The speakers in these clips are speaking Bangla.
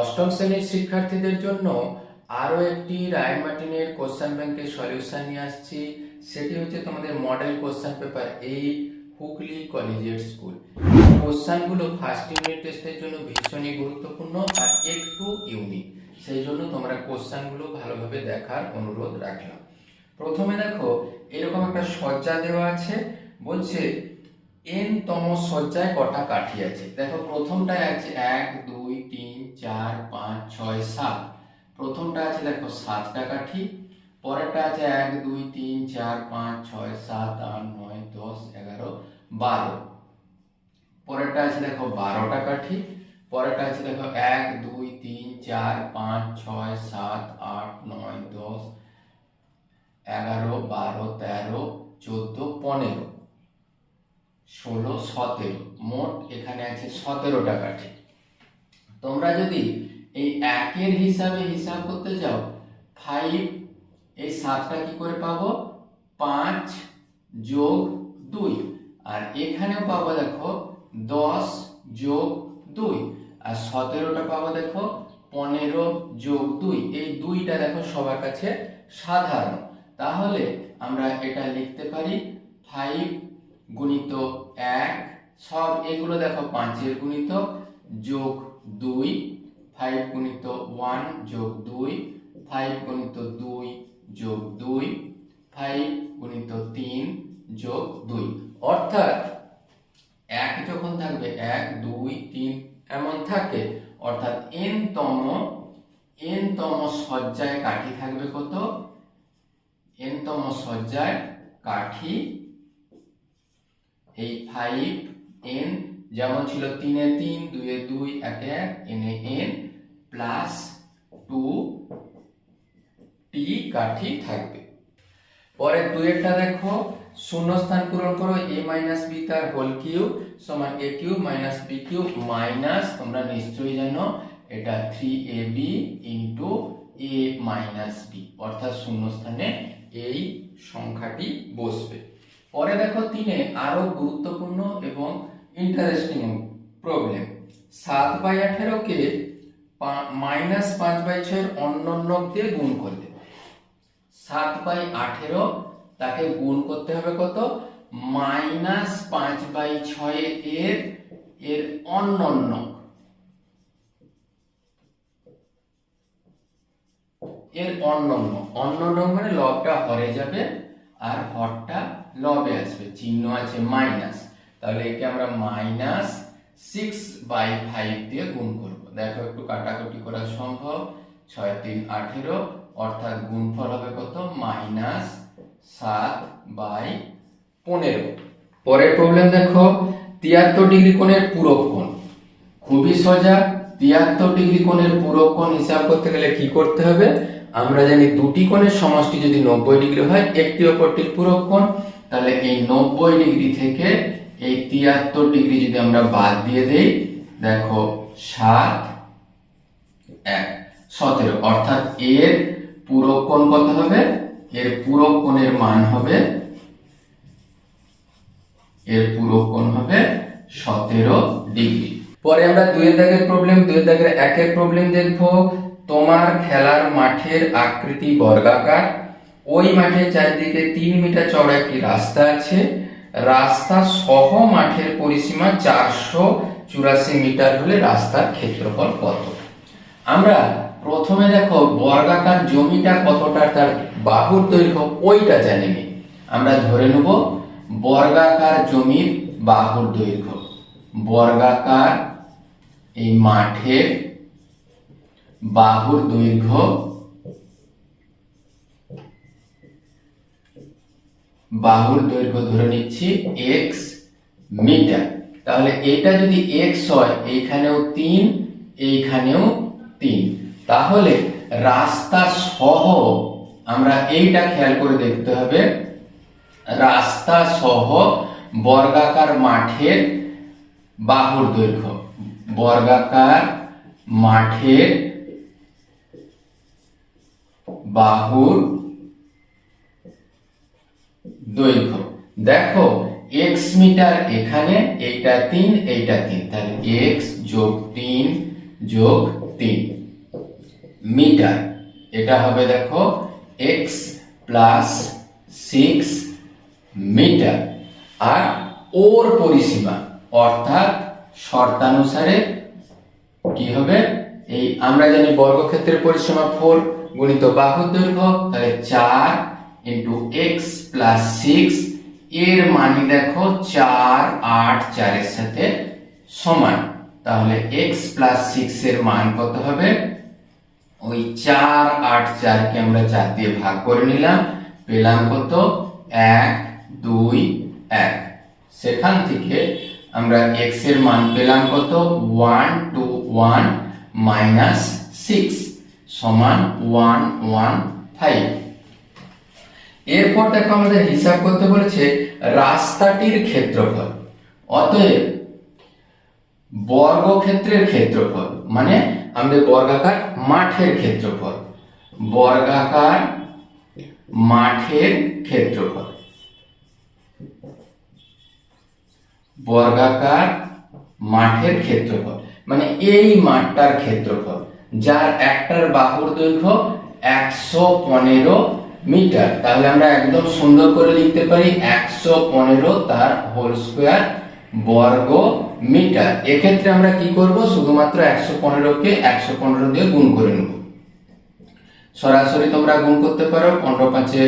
অষ্টম শ্রেণির শিক্ষার্থীদের জন্য আরও একটি রায় মার্টিনের কোশ্চেন ব্যাংকের সলিউশন নিয়ে আসছি। সেটি হচ্ছে তোমাদের মডেল কোশ্চেন পেপার এই হুগলি কলেজিয়েট স্কুল। কোশ্চেনগুলো ফার্স্ট ইউনিট টেস্টের জন্য ভীষণই গুরুত্বপূর্ণ আর একটু ইউনিক। সেই জন্য তোমরা কোশ্চেনগুলো ভালোভাবে দেখার অনুরোধ রাখলাম। প্রথমে দেখো, এরকম একটা সজ্জা দেওয়া আছে। বলছে এন তম সজ্জায় কটা কাঠি আছে? দেখো, প্রথমটায় আছে এক, দুই, তিন চার, পাঁচ, ছয়, সাত। প্রথমটা আছে দেখো সাতটা কাঠি পরেরটা আছে এক, দুই, তিন, চার, পাঁচ, ছয়, সাত, আট, নয়, দশ, এগারো, বারো। পরেরটা আছে দেখো বারোটা কাঠি পরেরটা আছে দেখো, এক, দুই, তিন, চার, পাঁচ, ছয়, সাত, আট, নয়, দশ, এগারো, বারো, তেরো, চোদ্দ, পনেরো, ষোলো, সতেরো। মোট এখানে আছে সতেরোটা কাঠি তোমরা যদি এই একের হিসাবে হিসাব করতে যাও ফাইভ এই সাতটা কি করে পাবো? পাঁচ যোগ দুই। আর এখানেও পাবো দেখো, দশ যোগ দুই। আর সতেরোটা পাবো দেখো, পনেরো যোগ দুই। এই দুইটা দেখো সবার কাছে সাধারণ। তাহলে আমরা এটা লিখতে পারি ফাইভ গুণিত এক। সব এগুলো দেখো পাঁচের গুণিত যোগ দুই ফাইভ গুণিত ওয়ান যোগ দুই ফাইভ গুণিত দুই যোগ দুই ফাইভ গুণিত তিন যোগ দুই। অর্থাৎ এক যখন থাকবে, এক, দুই, তিন, এমন থাকে। অর্থাৎ এন তম এন তম সজ্জায় কাঠি থাকবে কত? এন তম সজ্জায় কাঠি। এই ফাইভ এন যেমন ছিল তিনে তিন দুয়ে দুই, একে এক, এনে এন, প্লাস টু টি কাঠি থাকবে। পরে দুয়েরটা দেখো, শূন্যস্থান পূরণ করো, এ মাইনাস বি তার হোল কিউব সমান A cube minus B cube minus, তোমরা নিশ্চয়ই জানো, এটা three A B into A minus B, অর্থাৎ শূন্যস্থানে এই সংখ্যাটি বসবে। পরে দেখো তিনে আরও গুরুত্বপূর্ণ এবং ইন্টারেস্টিং প্রবলেম সাত বাই আঠেরোকে মাইনাস পাঁচ বাই ছয়ের অন্য দিয়ে গুণ করলে। সাত বাই আঠেরো তাকে গুণ করতে হবে কত? মাইনাস পাঁচ বাই ছয় এর এর অন্যন্য এর অন্যন্য অন্যন্য মানে লবটা হরে যাবে আর হরটা লবে আসবে, চিহ্ন আছে মাইনাস তাহলে একে আমরা মাইনাস সিক্স বাই ফাইভ দিয়ে গুণ করব। দেখো, একটু কাটাকুটি করা সম্ভব। ছয়, তিন, আঠেরো, অর্থাৎ গুণফল হবে কত? মাইনাস সাত বাই পনেরো। পরের প্রবলেম দেখো, তিয়াত্তর ডিগ্রি কোণের পূরক কোণ। খুবই সোজা, তিয়াত্তর ডিগ্রি কোণের পূরক কোণ হিসাব করতে গেলে কি করতে হবে? আমরা জানি দুটি কোণের সমষ্টি যদি নব্বই ডিগ্রি হয়, একটি অপরটির পূরক কোণ। তাহলে এই নব্বই ডিগ্রি থেকে এই তিয়াত্তর ডিগ্রি যদি আমরা বাদ দিয়ে দেই, দেখো সাত, এক, সতেরো। অর্থাৎ এর পূরক কোণ কত হবে? এর পূরক কোণের মান হবে, এর পূরক কোণ হবে সতেরো ডিগ্রি। পরে আমরা দুই দাগের প্রবলেম দুই দাগের একের প্রবলেম দেখব। তোমার খেলার মাঠের আকৃতি বর্গাকার। ওই মাঠের চারিদিকে তিন মিটার চড়া একটি রাস্তা আছে। রাস্তা সহ মাঠের পরিসীমা চারশো চুরাশি মিটার হলে রাস্তার ক্ষেত্রফল কত আমরা প্রথমে দেখো বর্গাকার জমিটা কতটা, তার বাহুর দৈর্ঘ্য ওইটা জানি নি। আমরা ধরে নেব বর্গাকার জমির বাহুর দৈর্ঘ্য বর্গাকার এই মাঠের বাহুর দৈর্ঘ্য বাহুর দৈর্ঘ্য ধরে নিচ্ছি এক্স মিটার। তাহলে এটা যদি এক্স হয়, এইখানেও তিন এইখানেও তিন। তাহলে রাস্তা সহ আমরা এইটা খেয়াল করে দেখতে হবে। রাস্তা সহ বর্গাকার মাঠের বাহুর দৈর্ঘ্য। বর্গাকার মাঠের বাহুর দৈর্ঘ্য। দেখো এক্স মিটার এখানে, এইটা তিন এইটা তিন। তাহলে এক্স যোগ তিন যোগ তিন। মিটার, এটা হবে দেখো এক্স প্লাস সিক্স মিটার। আর ওর পরিসীমা, অর্থাৎ শর্তানুসারে কি হবে? এই আমরা জানি বর্গক্ষেত্রের পরিসীমা ফোর গুণিত বাহুর দৈর্ঘ্য, তাহলে চার ইন্টু এক্স প্লাস সিক্স এর মানি দেখো চার, আট, চারের সাথে সমান। তাহলে এক্স প্লাস সিক্স এর মান কত হবে? ওই চার, আট, চারকে আমরা চার দিয়ে ভাগ করে নিলাম। পেলাম কত? এক, দুই, এক। সেখান থেকে আমরা এক্সের মান পেলাম কত? One two one minus six সমান ওয়ান ওয়ান ফাইভ এরপর দেখো আমাদের হিসাব করতে বলেছে রাস্তাটির ক্ষেত্রফল। অতএব বর্গক্ষেত্রের ক্ষেত্রফল মানে আমাদের বর্গাকার মাঠের ক্ষেত্রফল। বর্গাকার মাঠের ক্ষেত্রফল। বর্গাকার মাঠের ক্ষেত্রফল মানে এই মাঠটার ক্ষেত্রফল, যার একটার বাহুর দৈর্ঘ্য একশো পনেরো মিটার, তাহলে আমরা একদম সুন্দর করে লিখতে পারি একশো পনেরো তার হোল স্কোয়ার বর্গ মিটার। এক্ষেত্রে আমরা কি করব? শুধুমাত্র একশো পনেরোকে একশো পনেরো দিয়ে গুণ করে নেব। সরাসরি তোমরা গুণ করতে পারো পনেরো পাঁচে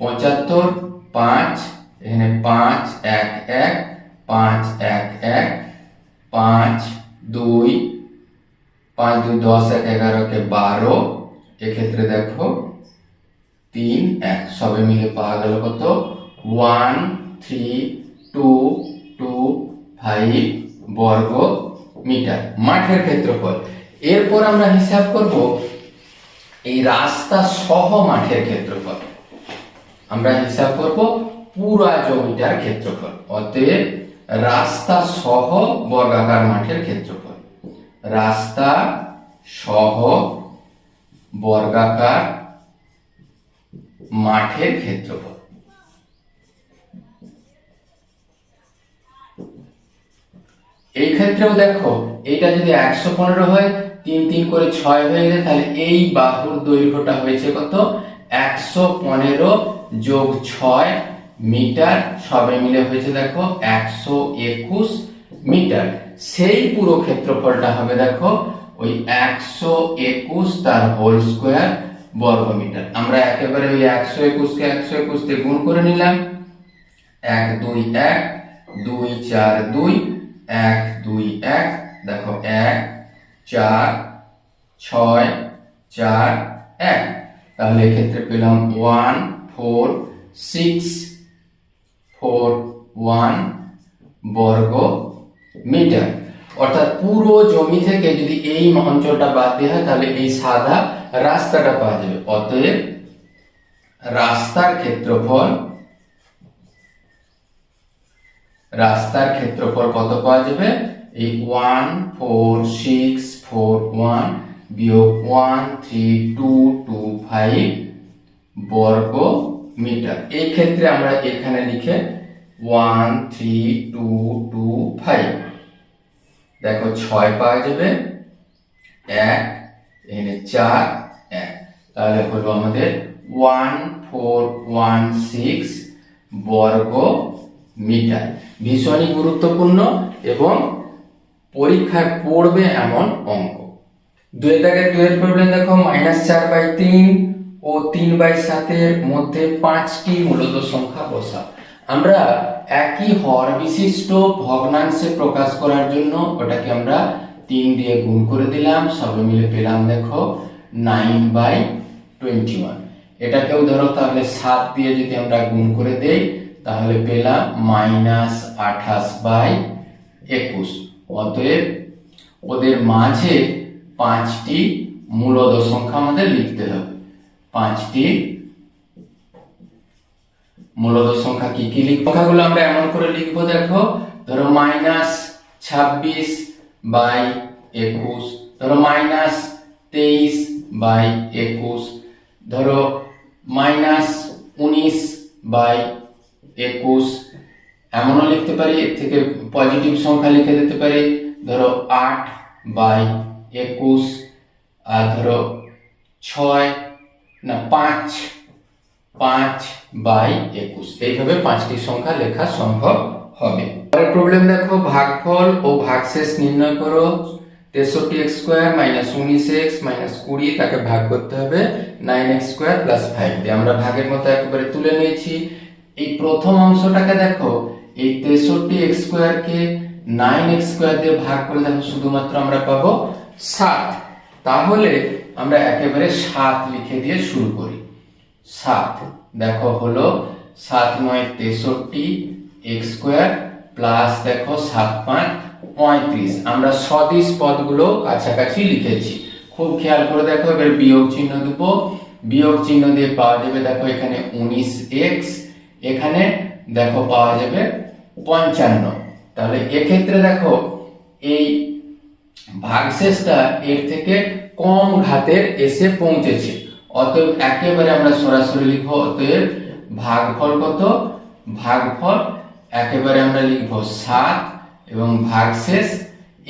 পঁচাত্তর, পাঁচ, এখানে পাঁচ, এক এক, পাঁচ, এক এক, পাঁচ, দুই পাঁচ, দুই, দশ, এক, এগারোকে বারো। এক্ষেত্রে দেখো তিন, এক। সবে মিলে পাওয়া গেল কত? One, three, two two, five বর্গ মিটার। মাঠের ক্ষেত্রফল। এরপর আমরা হিসাব করব এই রাস্তা সহ মাঠের ক্ষেত্রফল। আমরা হিসাব করব পুরা জমিটার ক্ষেত্রফল। অতএব রাস্তা সহ বর্গাকার মাঠের ক্ষেত্রফল। রাস্তা সহ বর্গাকার মাঠের ক্ষেত্রফল। এই ক্ষেত্রেও দেখো এটা যদি একশো পনেরো হয়, তিন তিন করে ছয় হয়ে যায়, তাহলে এই বাহুর দৈর্ঘ্যটা হয়েছে কত? একশো পনেরো যোগ ছয় মিটার সবে মিলে হয়েছে দেখো, একশো একুশ মিটার। সেই পুরো ক্ষেত্রফলটা হবে দেখো, ওই একশো একুশ তার হোল স্কোয়ার বর্গ মিটার আমরা একেবারে ওই একশো একুশকে একশো একুশ দিয়ে গুণ করে নিলাম। এক, দুই এক, দুই, চার, দুই, এক দুই, এক, দেখো, এক, চার, ছয়, চার, এক। তাহলে এক্ষেত্রে পেলাম one, four, six, four, one বর্গ মিটার অর্থাৎ পুরো জমি থেকে যদি এই অঞ্চলটা বাদ দেওয়া হয়, তাহলে এই সাদা রাস্তাটা পাওয়া যাবে। অতএব রাস্তার ক্ষেত্রফল রাস্তার ক্ষেত্রফল কত পাওয়া যাবে? এই one four six four one বিয়োগ one three two two five বর্গ মিটার। এই ক্ষেত্রে আমরা এখানে লিখে one three two two five দেখো ছয় পাওয়া যাবে। এক, এখানে চার, এক। তাহলে হলো আমাদের ওয়ান ফোর ওয়ান সিক্স বর্গ মিটার। ভীষণই গুরুত্বপূর্ণ এবং পরীক্ষায় পড়বে এমন অঙ্ক। দুই দাগের দুয়ের প্রবলেম দেখো মাইনাস চার বাই তিন ও তিন বাই সাতের মধ্যে পাঁচটি মূলত সংখ্যা বসা আমরা একই হর বিশিষ্ট ভগ্নাংশে প্রকাশ করার জন্য ওটাকে আমরা তিন দিয়ে গুণ করে দিলাম, সবে মিলে পেলাম দেখো নাইন বাই টোয়েন্টি ওয়ান এটাকেও ধরো তাহলে সাত দিয়ে যদি আমরা গুণ করে দেই, তাহলে পেলাম মাইনাস আঠাশ বাই একুশ। অতএব ওদের মাঝে পাঁচটি মূলদ সংখ্যা আমাদের লিখতে হবে। পাঁচটি মূলদ সংখ্যা কি কি লিখব? সংখ্যাগুলো আমরা এমন করে লিখব, দেখো, ধরো মাইনাস ছাব্বিশ বাই একুশ, ধরো মাইনাস তেইশ বাই একুশ, ধরো মাইনাস উনিশ বাই একুশ। এমনও লিখতে পারি, এর থেকে পজিটিভ সংখ্যা লিখে দিতে পারি, ধরো আট বাই একুশ, আর ধরো ছয়, না, পাঁচ পাঁচ বাই একুশ। এইভাবে পাঁচটি সংখ্যা লেখা সম্ভব হবে। পরের প্রবলেম দেখো, ভাগফল ও ভাগশেষ নির্ণয় করো। তেষট্টি এক্স স্কোয়ার মাইনাস উনিশ এক্স মাইনাস কুড়ি, তাকে ভাগ করতে হবে nine X square plus five দিয়ে। আমরা ভাগের মতো একেবারে তুলে নিয়েছি। এই প্রথম অংশটাকে দেখো, এই তেষট্টি এক্স স্কোয়ারকে নাইন এক্স স্কোয়ার দিয়ে ভাগ করে দেখো, শুধুমাত্র আমরা পাবো সাত। তাহলে আমরা একেবারে সাত লিখে দিয়ে শুরু করি। সাত। দেখো হলো সাত নয় তেষট্টি, এক্স স্কোয়ার প্লাস দেখো সাত পাঁচ পঁয়ত্রিশ। আমরা সদিশ পদগুলো কাছাকাছি লিখেছি। খুব খেয়াল করে দেখো, এবার বিয়োগ চিহ্ন দেব। বিয়োগ চিহ্ন দিয়ে পাওয়া যাবে দেখো এখানে উনিশ এক্স, এখানে দেখো পাওয়া যাবে পঞ্চান্ন। তাহলে এক্ষেত্রে দেখো, এই ভাগশেষটা এর থেকে কম ঘাতের এসে পৌঁছেছে। অতএব একেবারে আমরা সরাসরি লিখব, অতএব ভাগফল কত? ভাগফল একেবারে আমরা লিখব সাত এবং ভাগশেষ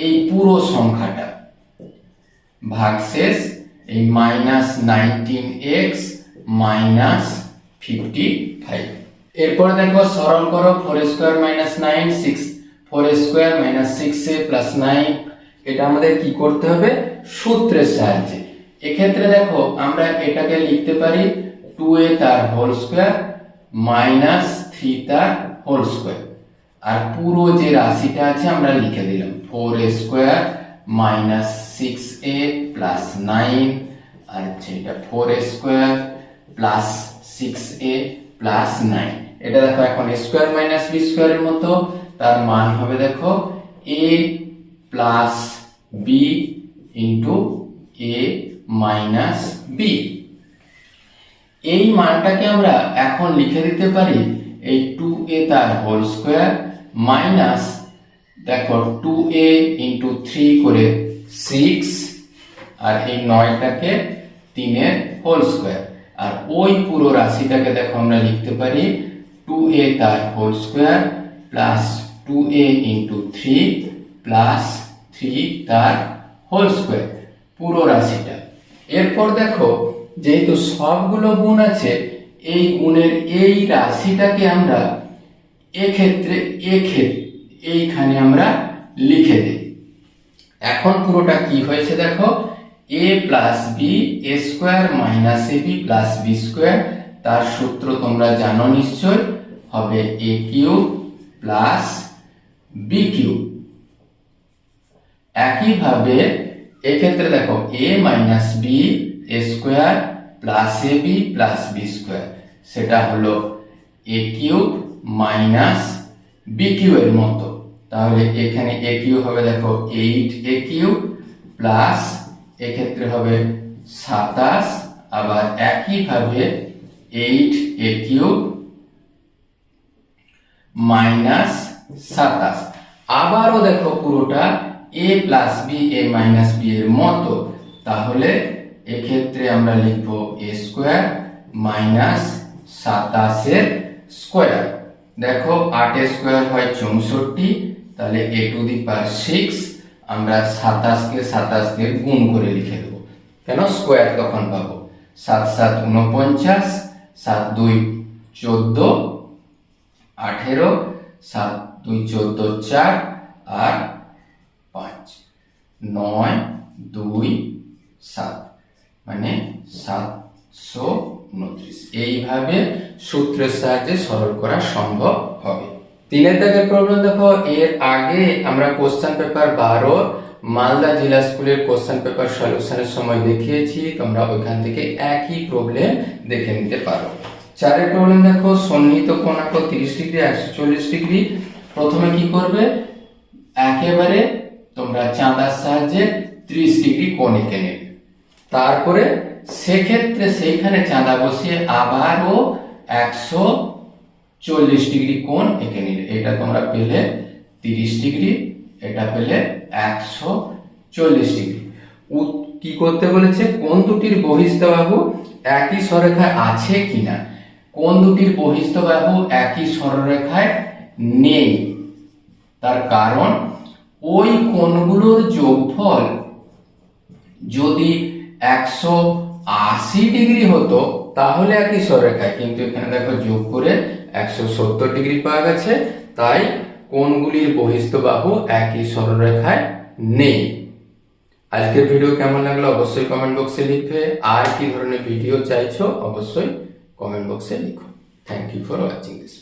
এই পুরো সংখ্যাটা। ভাগশেষ এই minus nineteen X minus fifty five এরপর দেখো সরল করো four square minus nine six four square minus six A plus nine এটা আমাদের কি করতে হবে? সূত্রের সাহায্যে। এক্ষেত্রে দেখো, আমরা এটাকে লিখতে পারি টু এ তার হোল স্কোয়ার মাইনাস থ্রি তার হোল স্কোয়ার আর পুরো যে রাশিটা আছে, আমরা লিখে দিলাম four A square minus six A plus nine আর যেটা four A square plus six A plus nine এটা দেখো এখন স্কোয়ার মাইনাস বি স্কোয়ারের মতো। তার মান হবে দেখো A plus B into A minus B এই মানটাকে আমরা এখন লিখে দিতে পারি এই টু এ তার হোল স্কোয়ার মাইনাস দেখো টু এ ইন্টু থ্রি করে সিক্স আর এই নয়টাকে তিনের হোল স্কোয়ার আর ওই পুরো রাশিটাকে দেখো আমরা লিখতে পারি টু এ তার whole square plus two A into three plus three তার হোল স্কোয়ার পুরো রাশিটা। এরপর দেখো, যেহেতু সবগুলো গুণ আছে, এই গুণের এই রাশিটাকে আমরা এক্ষেত্রে এইখানে আমরা লিখে দিই। এখন পুরোটা কি হয়েছে দেখো? A plus B A square minus A B plus B square তার সূত্র তোমরা জানো নিশ্চয়, হবে A cube plus B cube একইভাবে এক্ষেত্রে দেখো A minus B A square plus A B plus B square সেটা হলো A cube minus B cube এর মতো। তাহলে এখানে এ কিউ হবে দেখো এইট এ কিউ প্লাস এক্ষেত্রে হবে সাতাশ। আবার একইভাবে এইট এ কিউ মাইনাস সাতাশ। আবারও দেখো পুরোটা A plus B A minus B এর মতো, তাহলে এক্ষেত্রে আমরা লিখব এ স্কোয়ার মাইনাস সাতাশের স্কোয়ার দেখো, আটের স্কোয়ার হয় চৌষট্টি, তাহলে এ টু দি পাওয়ার সিক্স আমরা সাতাশকে সাতাশ দিয়ে গুণ করে লিখে দেবো। কেন? স্কোয়ার তখন পাবো। সাত সাত উনপঞ্চাশ সাত দুই চোদ্দ, আঠেরো, সাত দুই চোদ্দ চার নয়, দুই, সাত। মানে সাতশো উনত্রিশ। এইভাবে সূত্রের সাহায্যে সরল করা সম্ভব হবে। তিনের দাগের প্রবলেম দেখো, এর আগে আমরা কোশ্চেন পেপার বারো, মালদা জেলা স্কুলের কোশ্চেন পেপার সলিউশনের সময় দেখিয়েছি, তোমরা ওইখান থেকে একই প্রবলেম দেখে নিতে পারো। চারের প্রবলেম দেখো, সন্নিহিত কোণাক তিরিশ ডিগ্রি, একশো চল্লিশ ডিগ্রি। প্রথমে কি করবে? একেবারে তোমরা চাঁদার সাহায্যে ত্রিশ ডিগ্রি কোণ এঁকে নেবে তারপরে সেক্ষেত্রে সেইখানে চাঁদা বসিয়ে আবারও একশো চল্লিশ ডিগ্রি কোণ এঁকে নিলে। এটা তোমরা পেলে তিরিশ ডিগ্রি, এটা পেলে একশো চল্লিশ ডিগ্রি। কি করতে বলেছে? কোন দুটির বহিস্থ বাহু একই সরেখায় আছে কিনা? কোন দুটির বহিস্থ বাহু একই সরলরেখায় নেই? তার কারণ ওই কোণগুলোর যোগফল যদি একশো আশি ডিগ্রি হতো, তাহলে একই সরলরেখায় কিন্তু এখানে দেখো যোগ করে একশো সত্তর ডিগ্রি পাওয়া গেছে, তাই কোণগুলির বহিস্থ বাহু একই সরলরেখায় নেই। আজকের ভিডিও কেমন লাগল অবশ্যই কমেন্ট বক্সে লিখবে। আর কি ধরনের ভিডিও চাইছো, অবশ্যই কমেন্ট বক্সে লিখো। Thank you for watching this